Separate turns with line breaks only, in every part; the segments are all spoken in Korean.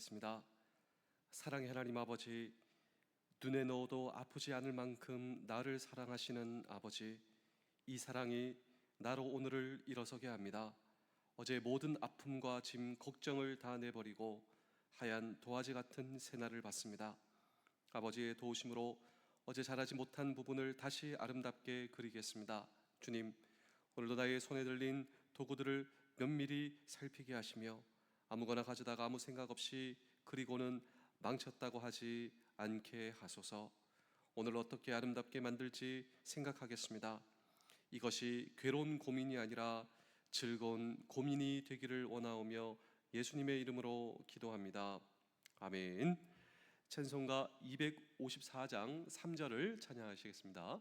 기도하겠습니다. 사랑의 하나님 아버지, 눈에 넣어도 아프지 않을 만큼 나를 사랑하시는 아버지, 이 사랑이 나로 오늘을 일어서게 합니다. 어제 모든 아픔과 짐, 걱정을 다 내버리고 하얀 도화지 같은 새날을 받습니다. 아버지의 도우심으로 어제 잘하지 못한 부분을 다시 아름답게 그리겠습니다. 주님, 오늘도 나의 손에 들린 도구들을 면밀히 살피게 하시며 아무거나 가져다가 아무 생각 없이 그리고는 망쳤다고 하지 않게 하소서. 오늘 어떻게 아름답게 만들지 생각하겠습니다. 이것이 괴로운 고민이 아니라 즐거운 고민이 되기를 원하오며 예수님의 이름으로 기도합니다. 아멘. 찬송가 254장 3절을 찬양하시겠습니다.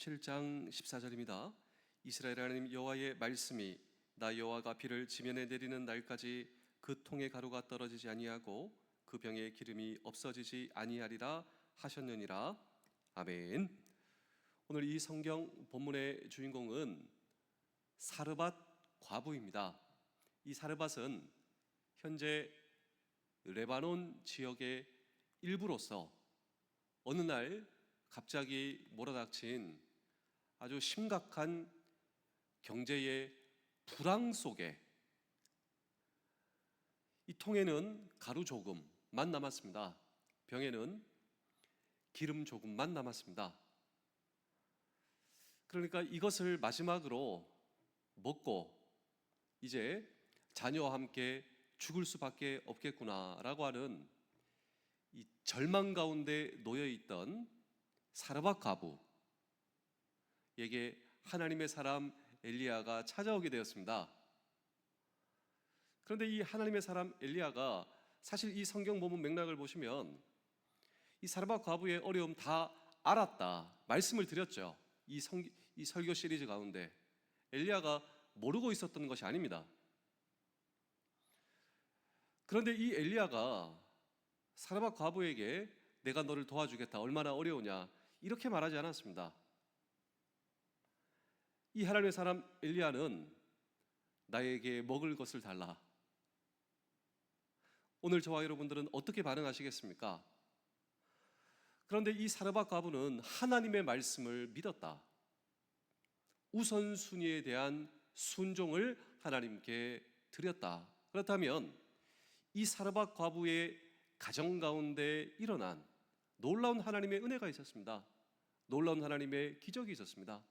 17장 14절입니다. 이스라엘 하나님 여호와의 말씀이 나 여호와가 비를 지면에 내리는 날까지 그 통의 가루가 떨어지지 아니하고 그 병의 기름이 없어지지 아니하리라 하셨느니라. 아멘. 오늘 이 성경 본문의 주인공은 사르밧 과부입니다. 이 사르밧은 현재 레바논 지역의 일부로서 어느 날 갑자기 몰아닥친 아주 심각한 경제의 불황 속에 이 통에는 가루 조금만 남았습니다. 병에는 기름 조금만 남았습니다. 그러니까 이것을 마지막으로 먹고 이제 자녀와 함께 죽을 수밖에 없겠구나라고 하는 이 절망 가운데 놓여 있던 사르밧 과부 에게 하나님의 사람 엘리야가 찾아오게 되었습니다. 그런데 이 하나님의 사람 엘리야가 사실 이 성경 본문 맥락을 보시면 이 사르밧 과부의 어려움 다 알았다 말씀을 드렸죠. 이, 성, 이 설교 시리즈 가운데 엘리야가 모르고 있었던 것이 아닙니다. 그런데 이 엘리야가 사르밧 과부에게 내가 너를 도와주겠다 얼마나 어려우냐 이렇게 말하지 않았습니다. 이 하나님의 사람 엘리야는 나에게 먹을 것을 달라. 오늘 저와 여러분들은 어떻게 반응하시겠습니까? 그런데 이 사르밧 과부는 하나님의 말씀을 믿었다. 우선순위에 대한 순종을 하나님께 드렸다. 그렇다면 이 사르밧 과부의 가정 가운데 일어난 놀라운 하나님의 은혜가 있었습니다. 놀라운 하나님의 기적이 있었습니다.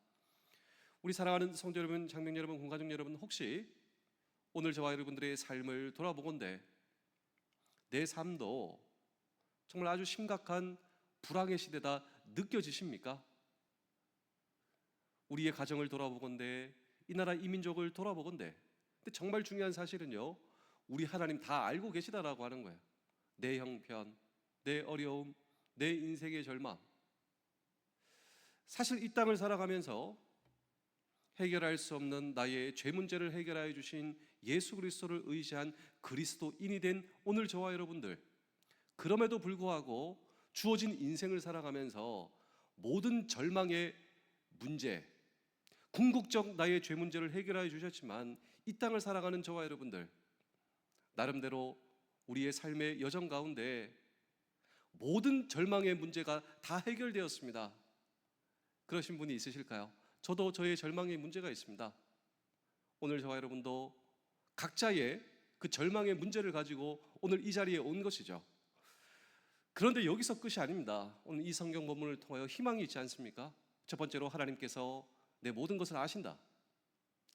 우리 사랑하는 성도 여러분, 장명 여러분, 공가족 여러분 혹시 오늘 저와 여러분들의 삶을 돌아보건대 내 삶도 정말 아주 심각한 불황의 시대다 느껴지십니까? 우리의 가정을 돌아보건대 이 나라 이민족을 돌아보건대 근데 정말 중요한 사실은요 우리 하나님 다 알고 계시다라고 하는 거예요 내 형편, 내 어려움, 내 인생의 절망 사실 이 땅을 살아가면서 해결할 수 없는 나의 죄 문제를 해결하여 주신 예수 그리스도를 의지한 그리스도인이 된 오늘 저와 여러분들 그럼에도 불구하고 주어진 인생을 살아가면서 모든 절망의 문제 궁극적 나의 죄 문제를 해결하여 주셨지만 이 땅을 살아가는 저와 여러분들 나름대로 우리의 삶의 여정 가운데 모든 절망의 문제가 다 해결되었습니다. 그러신 분이 있으실까요? 저도 저의 절망의 문제가 있습니다. 오늘 저와 여러분도 각자의 그 절망의 문제를 가지고 오늘 이 자리에 온 것이죠. 그런데 여기서 끝이 아닙니다. 오늘 이 성경 본문을 통하여 희망이 있지 않습니까? 첫 번째로 하나님께서 내 모든 것을 아신다.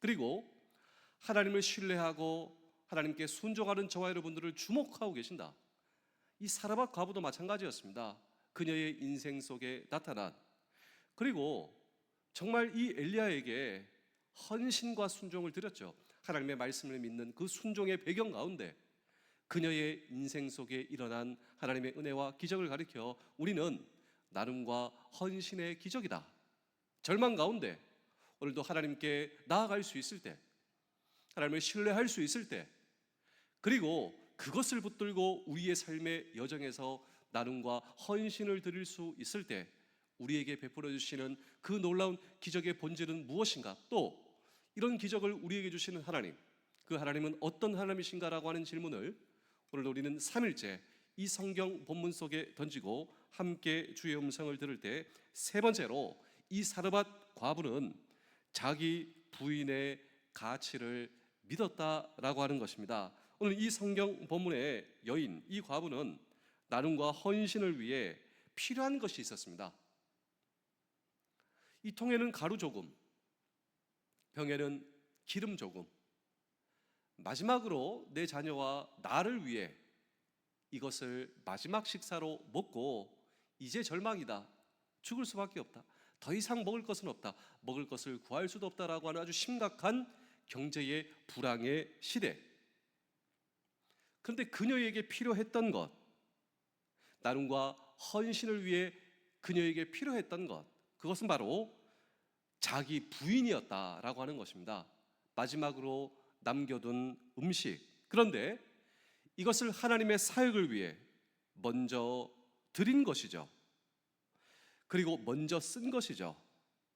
그리고 하나님을 신뢰하고 하나님께 순종하는 저와 여러분들을 주목하고 계신다. 이 사라밧 과부도 마찬가지였습니다. 그녀의 인생 속에 나타난 그리고 정말 이 엘리야에게 헌신과 순종을 드렸죠. 하나님의 말씀을 믿는 그 순종의 배경 가운데 그녀의 인생 속에 일어난 하나님의 은혜와 기적을 가리켜 우리는 나눔과 헌신의 기적이다. 절망 가운데 오늘도 하나님께 나아갈 수 있을 때, 하나님을 신뢰할 수 있을 때, 그리고 그것을 붙들고 우리의 삶의 여정에서 나눔과 헌신을 드릴 수 있을 때, 우리에게 베풀어 주시는 그 놀라운 기적의 본질은 무엇인가? 또 이런 기적을 우리에게 주시는 하나님, 그 하나님은 어떤 하나님이신가라고 하는 질문을 오늘 우리는 3일째 이 성경 본문 속에 던지고 함께 주의 음성을 들을 때 세 번째로 이 사르밧 과부는 자기 부인의 가치를 믿었다라고 하는 것입니다. 오늘 이 성경 본문의 여인 이 과부는 나눔과 헌신을 위해 필요한 것이 있었습니다. 이 통에는 가루 조금, 병에는 기름 조금. 마지막으로 내 자녀와 나를 위해 이것을 마지막 식사로 먹고 이제 절망이다. 죽을 수밖에 없다. 더 이상 먹을 것은 없다. 먹을 것을 구할 수도 없다라고 하는 아주 심각한 경제의 불황의 시대. 그런데 그녀에게 필요했던 것, 나눔과 헌신을 위해 그녀에게 필요했던 것, 그것은 바로 자기 부인이었다라고 하는 것입니다. 마지막으로 남겨둔 음식. 그런데 이것을 하나님의 사역을 위해 먼저 드린 것이죠. 그리고 먼저 쓴 것이죠.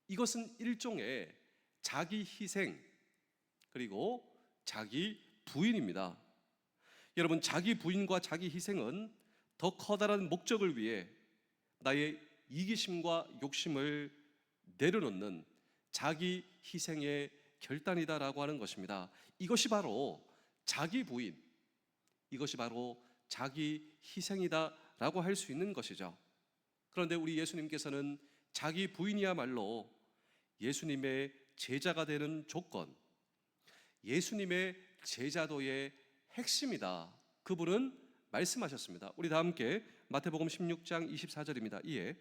이것은 일종의 자기 희생 그리고 자기 부인입니다. 여러분 자기 부인과 자기 희생은 더 커다란 목적을 위해 나의 이기심과 욕심을 내려놓는 자기 희생의 결단이다라고 하는 것입니다. 이것이 바로 자기 부인, 이것이 바로 자기 희생이다라고 할 수 있는 것이죠. 그런데 우리 예수님께서는 자기 부인이야말로 예수님의 제자가 되는 조건, 예수님의 제자도의 핵심이다. 그분은 말씀하셨습니다. 우리 다 함께 마태복음 16장 24절입니다. 이에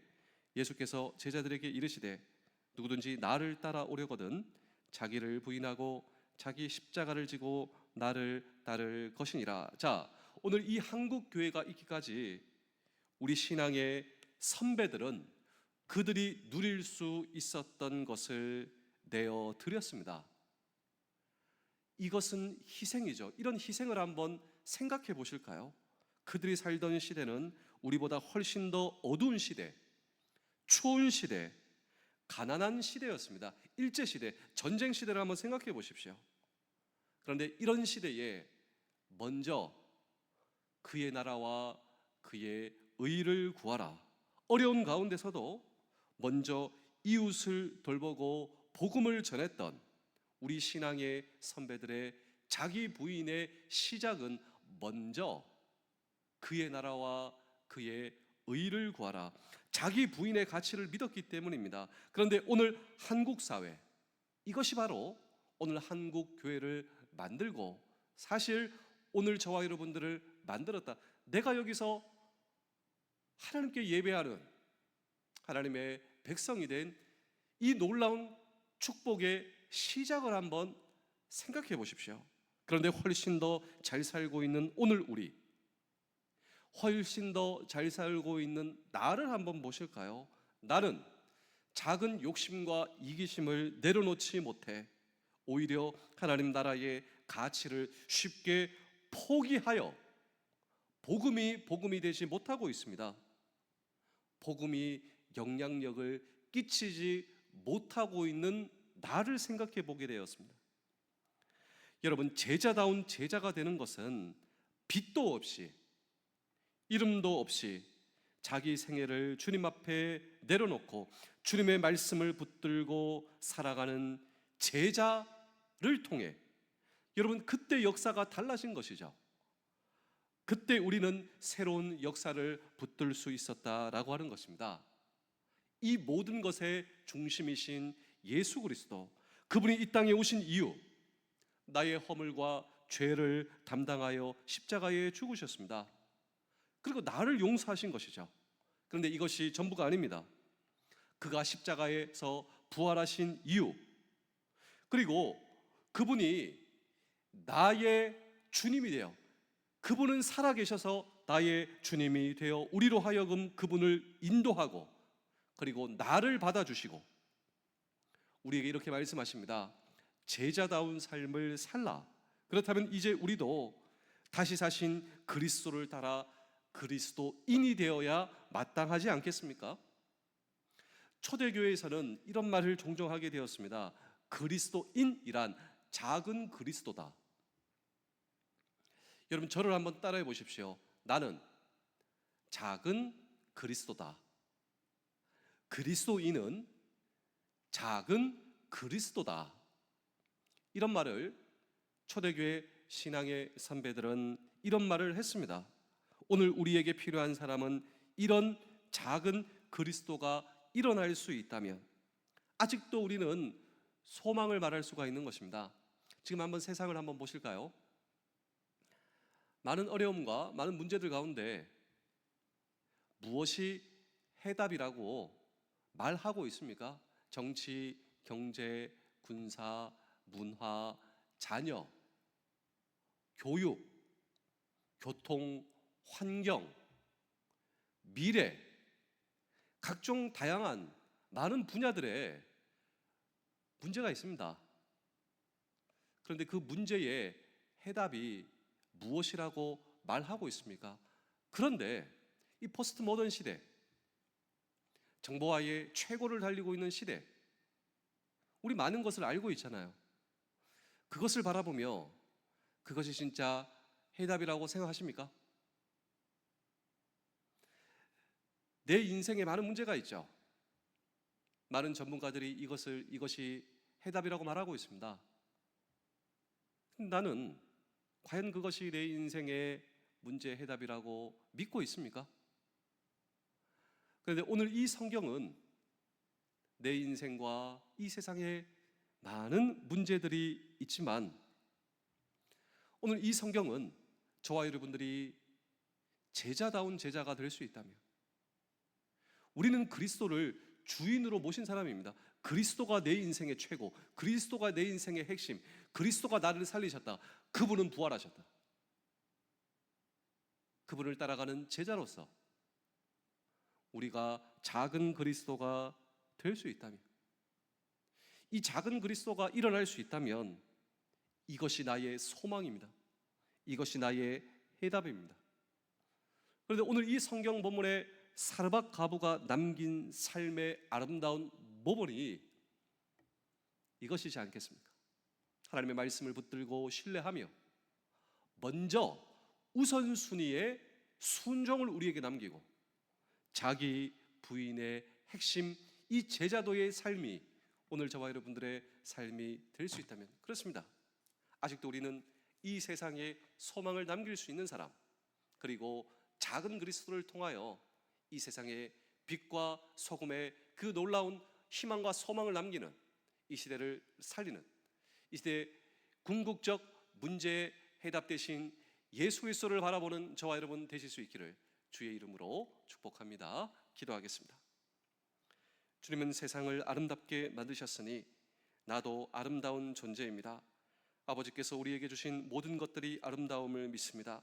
예수께서 제자들에게 이르시되 누구든지 나를 따라오려거든 자기를 부인하고 자기 십자가를 지고 나를 따를 것이니라. 자, 오늘 이 한국 교회가 있기까지 우리 신앙의 선배들은 그들이 누릴 수 있었던 것을 내어 드렸습니다. 이것은 희생이죠. 이런 희생을 한번 생각해 보실까요? 그들이 살던 시대는 우리보다 훨씬 더 어두운 시대, 추운 시대, 가난한 시대였습니다. 일제 시대, 전쟁 시대를 한번 생각해 보십시오. 그런데 이런 시대에 먼저 그의 나라와 그의 의를 구하라. 어려운 가운데서도 먼저 이웃을 돌보고 복음을 전했던 우리 신앙의 선배들의 자기 부인의 시작은 먼저 그의 나라와 그의 의를 구하라. 자기 부인의 가치를 믿었기 때문입니다. 그런데 오늘 한국 사회 이것이 바로 오늘 한국 교회를 만들고 사실 오늘 저와 여러분들을 만들었다. 내가 여기서 하나님께 예배하는 하나님의 백성이 된 이 놀라운 축복의 시작을 한번 생각해 보십시오. 그런데 훨씬 더 잘 살고 있는 오늘 우리, 훨씬 더 잘 살고 있는 나를 한번 보실까요? 나는 작은 욕심과 이기심을 내려놓지 못해 오히려 하나님 나라의 가치를 쉽게 포기하여 복음이 복음이 되지 못하고 있습니다. 복음이 영향력을 끼치지 못하고 있는 나를 생각해 보게 되었습니다. 여러분 제자다운 제자가 되는 것은 빚도 없이 이름도 없이 자기 생애를 주님 앞에 내려놓고 주님의 말씀을 붙들고 살아가는 제자를 통해 여러분 그때 역사가 달라진 것이죠. 그때 우리는 새로운 역사를 붙들 수 있었다라고 하는 것입니다. 이 모든 것의 중심이신 예수 그리스도 그분이 이 땅에 오신 이유 나의 허물과 죄를 담당하여 십자가에 죽으셨습니다. 그리고 나를 용서하신 것이죠. 그런데 이것이 전부가 아닙니다. 그가 십자가에서 부활하신 이유, 그리고 그분이 나의 주님이 되어 그분은 살아계셔서 나의 주님이 되어 우리로 하여금 그분을 인도하고 그리고 나를 받아주시고 우리에게 이렇게 말씀하십니다. 제자다운 삶을 살라. 그렇다면 이제 우리도 다시 사신 그리스도를 따라 그리스도인이 되어야 마땅하지 않겠습니까? 초대교회에서는 이런 말을 종종 하게 되었습니다. 그리스도인이란 작은 그리스도다. 여러분 저를 한번 따라해 보십시오. 나는 작은 그리스도다. 그리스도인은 작은 그리스도다. 이런 말을 초대교회 신앙의 선배들은 이런 말을 했습니다. 오늘 우리에게 필요한 사람은 이런 작은 그리스도가 일어날 수 있다면 아직도 우리는 소망을 말할 수가 있는 것입니다. 지금 한번 세상을 한번 보실까요? 많은 어려움과 많은 문제들 가운데 무엇이 해답이라고 말하고 있습니까? 정치, 경제, 군사, 문화, 자녀, 교육, 교통, 환경, 미래, 각종 다양한 많은 분야들에 문제가 있습니다. 그런데 그 문제의 해답이 무엇이라고 말하고 있습니까? 그런데 이 포스트 모던 시대, 정보화의 최고를 달리고 있는 시대, 우리 많은 것을 알고 있잖아요. 그것을 바라보며 그것이 진짜 해답이라고 생각하십니까? 내 인생에 많은 문제가 있죠. 많은 전문가들이 이것을 이것이 해답이라고 말하고 있습니다. 나는 과연 그것이 내 인생의 문제 해답이라고 믿고 있습니까? 그런데 오늘 이 성경은 내 인생과 이 세상에 많은 문제들이 있지만 오늘 이 성경은 저와 여러분들이 제자다운 제자가 될 수 있다면 우리는 그리스도를 주인으로 모신 사람입니다. 그리스도가 내 인생의 최고, 그리스도가 내 인생의 핵심, 그리스도가 나를 살리셨다. 그분은 부활하셨다. 그분을 따라가는 제자로서 우리가 작은 그리스도가 될 수 있다면 이 작은 그리스도가 일어날 수 있다면 이것이 나의 소망입니다. 이것이 나의 해답입니다. 그런데 오늘 이 성경 본문에 사르밧 가부가 남긴 삶의 아름다운 모범이 이것이지 않겠습니까? 하나님의 말씀을 붙들고 신뢰하며 먼저 우선순위의 순종을 우리에게 남기고 자기 부인의 핵심 이 제자도의 삶이 오늘 저와 여러분들의 삶이 될 수 있다면 그렇습니다. 아직도 우리는 이 세상에 소망을 남길 수 있는 사람 그리고 작은 그리스도를 통하여 이 세상에 빛과 소금의 그 놀라운 희망과 소망을 남기는 이 시대를 살리는 이 시대 궁극적 문제의 해답 대신 예수 그리스도를 바라보는 저와 여러분 되실 수 있기를 주의 이름으로 축복합니다. 기도하겠습니다. 주님은 세상을 아름답게 만드셨으니 나도 아름다운 존재입니다. 아버지께서 우리에게 주신 모든 것들이 아름다움을 믿습니다.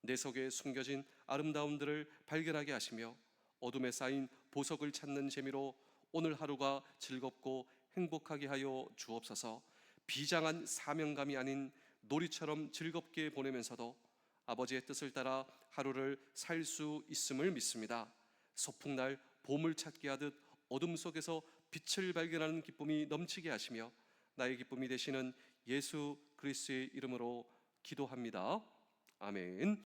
내 속에 숨겨진 아름다움들을 발견하게 하시며 어둠에 쌓인 보석을 찾는 재미로 오늘 하루가 즐겁고 행복하게 하여 주옵소서. 비장한 사명감이 아닌 놀이처럼 즐겁게 보내면서도 아버지의 뜻을 따라 하루를 살 수 있음을 믿습니다. 소풍날 봄을 찾게 하듯 어둠 속에서 빛을 발견하는 기쁨이 넘치게 하시며 나의 기쁨이 되시는 예수 그리스도의 이름으로 기도합니다. 아멘.